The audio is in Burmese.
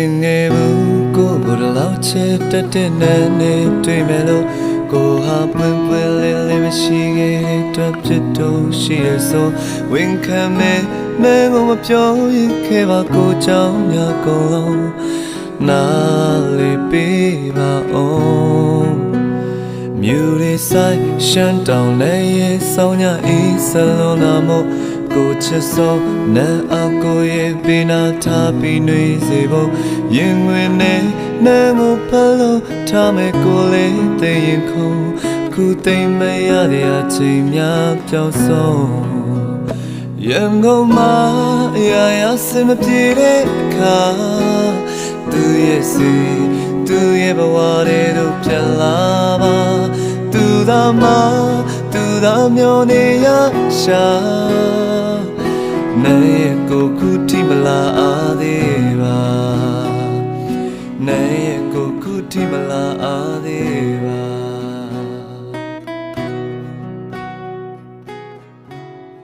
င်ငယ်ဘူးကိုဘုရားလောက်ချစ်တတ်တဲ့နဲ့နဲ့တွေ့မယ်လို့ကိုဟာပွင့်ပွင့်လေးလေးမရှိခဲ့တဲ့ဖြစ်တော့ရှိရဆိုဝင်ခံမဲ့မဲကိုမပြောရင်ခဲ့ပါကိုကြောင့်ညကုန်လုံးနားလေးပေးပါအောင်မြူရီဆိုင်ရှမ်းတောင်နဲ့ရဲ့ဆောင်းညအေးဆလုံးနာမို့ ကိုချစ်ဆုံးနဲ့အကိုရဲ့ပင်နာထားပြီးနေစေဖို့ရင်ဝင်နဲ့နဲ့ကိုဖလို့ထားမယ်ကိုလေးသိရင်ခုန်ခုသိမ့်မရတဲ့အချိန်များပြောင်းဆုံးရန်ကုန်မှာအရာရာစင်မပြေတဲ့အခါသူရဲ့စီသူရဲ့ဘဝတွေတို့ပြန်လာပါသူသာမ သူသာမျောနေရရှာနိုင်ကိုခုတိမလာအားသေးပါနိုင်ကိုခုတိမလာအားသေးပါ